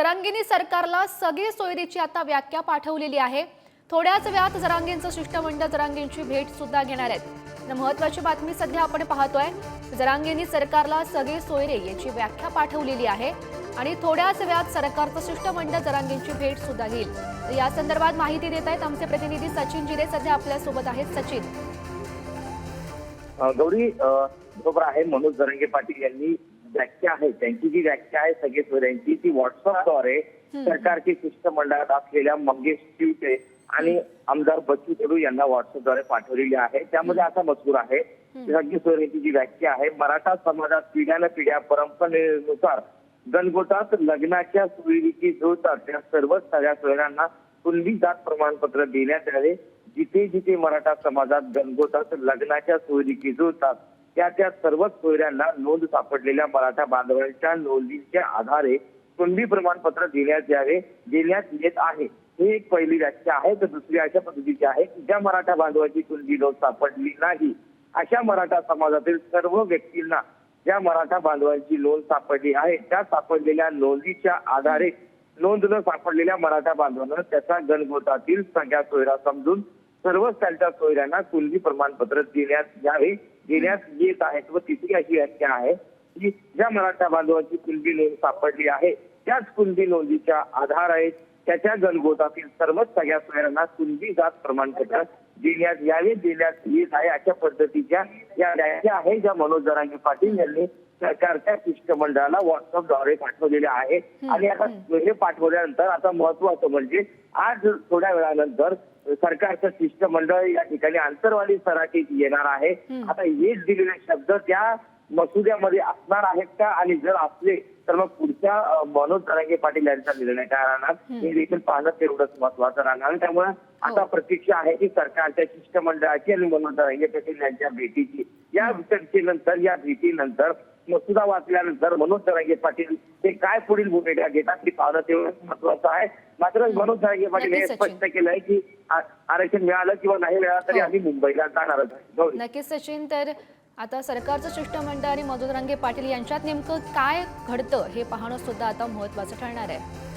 जरांगींनी सरकारला सगळी सोयरीची आता व्याख्या पाठवलेली आहे. थोड्याच वेळात जरांगींचं शिष्टमंडळ जरांगींची भेट सुद्धा घेणार आहेत. महत्वाची बातमी सध्या आपण पाहतोय जरांगींनी सरकारला सगळे सोयरे याची व्याख्या पाठवलेली आहे आणि थोड्याच वेळात सरकारचं शिष्टमंडळ जरांगेंची भेट सुद्धा घेईल. या संदर्भात माहिती देत आहेत आमचे प्रतिनिधी सचिन जिरे सध्या आपल्यासोबत आहेत. सचिन गौरी बरोबर आहे मनोज जरंगे पाटील यांनी व्याख्या आहे त्यांची जी व्याख्या आहे सगळे सोयऱ्यांची ती व्हॉट्सअपद्वारे सरकारची शिष्टमंडळात असलेल्या मंगेश चिवटे आणि आमदार बच्चू कडू यांना व्हॉट्सअपद्वारे पाठवलेली आहे. त्यामध्ये असा मजकूर आहे. सगळी सोयऱ्यांची जी व्याख्या आहे मराठा समाजात पिढ्यान पिढ्या परंपरेनुसार गणगोटात लग्नाच्या सोयीची जुळतात. त्या सर्वच सगळ्या सोयऱ्यांना कुणबी जात प्रमाणपत्र देण्यात यावे जिथे जिथे मराठा समाजात गणगोतात लग्नाच्या सोयरी जुळतात त्या त्या सर्वच सोयऱ्यांना नोंद सापडलेल्या मराठा बांधवांच्या नोंदीच्या आधारे कुणबी प्रमाणपत्र देण्यात यावे देण्यात येत आहे. हे एक पहिली व्याख्या आहे. तर दुसरी अशा पद्धतीची आहे की ज्या मराठा बांधवाची कुणबी नोंद सापडली नाही अशा मराठा समाजातील सर्व व्यक्तींना ज्या मराठा बांधवांची नोंद सापडली आहे त्या सापडलेल्या नोंदीच्या आधारे नोंद न सापडलेल्या मराठा बांधवांना त्याच्या गणगोतातील सगळ्या सोयरा समजून सर्वच त्यांच्या सोयऱ्यांना कुणबी प्रमाणपत्र देण्यात यावे देण्यात येत आहेत व तिसरी अशी व्याख्या आहे की ज्या मराठा बांधवांची कुणबी नोंद सापडली आहे त्याच कुणबी नोंदीच्या आधार आहेत त्याच्या गणगोतातील सर्वच सगळ्या सोयऱ्यांना कुणबी जात प्रमाणपत्र देण्यात यावे देण्यात येत आहे अशा पद्धतीच्या या व्याख्या आहे ज्या मनोज जरांगे पाटील यांनी सरकारच्या शिष्टमंडळाला व्हॉट्सअपद्वारे पाठवलेल्या आहे. आणि आता हे पाठवल्यानंतर आता महत्वाचं म्हणजे आज थोड्या वेळानंतर सरकारचं शिष्टमंडळ या ठिकाणी आंतरवाली सराटीत येणार आहे. आता हे दिलेले शब्द त्या मसुद्यामध्ये असणार आहेत का? आणि जर असले तर मग पुढच्या मनोज जरांगे पाटील यांचा निर्णय काय राहणार? हे देखील पाहणं तेवढंच महत्वाचं राहणार. त्यामुळे आता प्रतीक्षा आहे की सरकारच्या शिष्टमंडळाची आणि मनोज जरांगे पाटील यांच्या भेटीची. या चर्चेनंतर या भेटीनंतर मसुदा वाचल्यानंतर मनोज जरांगे पाटील ते काय पुढील भूमिका घेतात ते पाहणं तेवढंच महत्वाचं आहे मात्र मनोज जरांगे पाटील हे. स्पष्ट केलंय की आरक्षण मिळालं किंवा नाही मिळालं तरी हो. आम्ही मुंबईला जाणारच आहे गौरी. नक्कीच सचिन तर आता सरकारचं शिष्टमंडळ आणि मधुर रंगे पाटील यांच्यात नेमकं काय घडतं हे पाहणं सुद्धा आता महत्वाचं ठरणार आहे